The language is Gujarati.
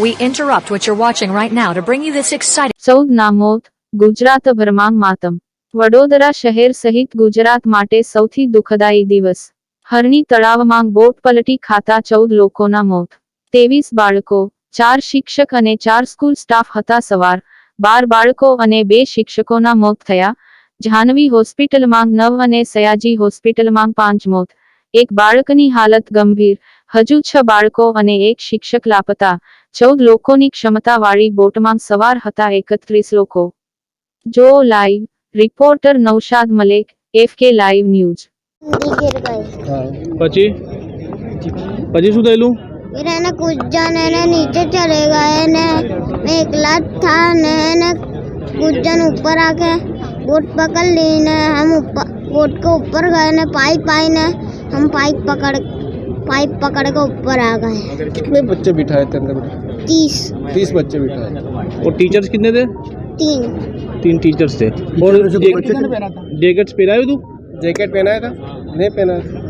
We interrupt what you're watching right now to bring you this exciting સૌ નામોત ગુજરાતભરમાં માતમ વડોદરા શહેર સહિત ગુજરાત માટે સૌથી દુઃખદાયી દિવસ હરણી તળાવમાં બોટ પલટી ખાતા ચૌદ લોકોના મોત ત્રેવીસ બાળકો ચાર શિક્ષક અને ચાર સ્કૂલ સ્ટાફ હતા સવાર બાર બાળકો અને બે શિક્ષકોના મોત થયા જાહ્નવી હોસ્પિટલમાં નવ અને સયાજી હોસ્પિટલમાં પાંચ મોત એક બાળકની હાલત ગંભીર હજુ છ બાળકો અને એક શિક્ષક લાપતા ચૌદ લોકોની ક્ષમતાવાળી બોટમાં સવાર હતા એકત્રીસ લોકો જો live reporter Naushad Malek FK live news પછી પછી શું થયેલું फिर है ना कुछ जन है ना नीचे चले गए ने मैं ને था ने है ना कुछ जन ऊपर आके बोट पकड़ ली ने हम ऊपर बोट के ऊपर गए ने पाइप पाइप पकड़ के ऊपर आ गए कितने बच्चे बिठाए थे अंदर तीस तीस बच्चे बिठाए और टीचर्स कितने थे तीन तीन टीचर्स थे और जैकेट पहनाए तू जैकेट पहनाया था नहीं पहना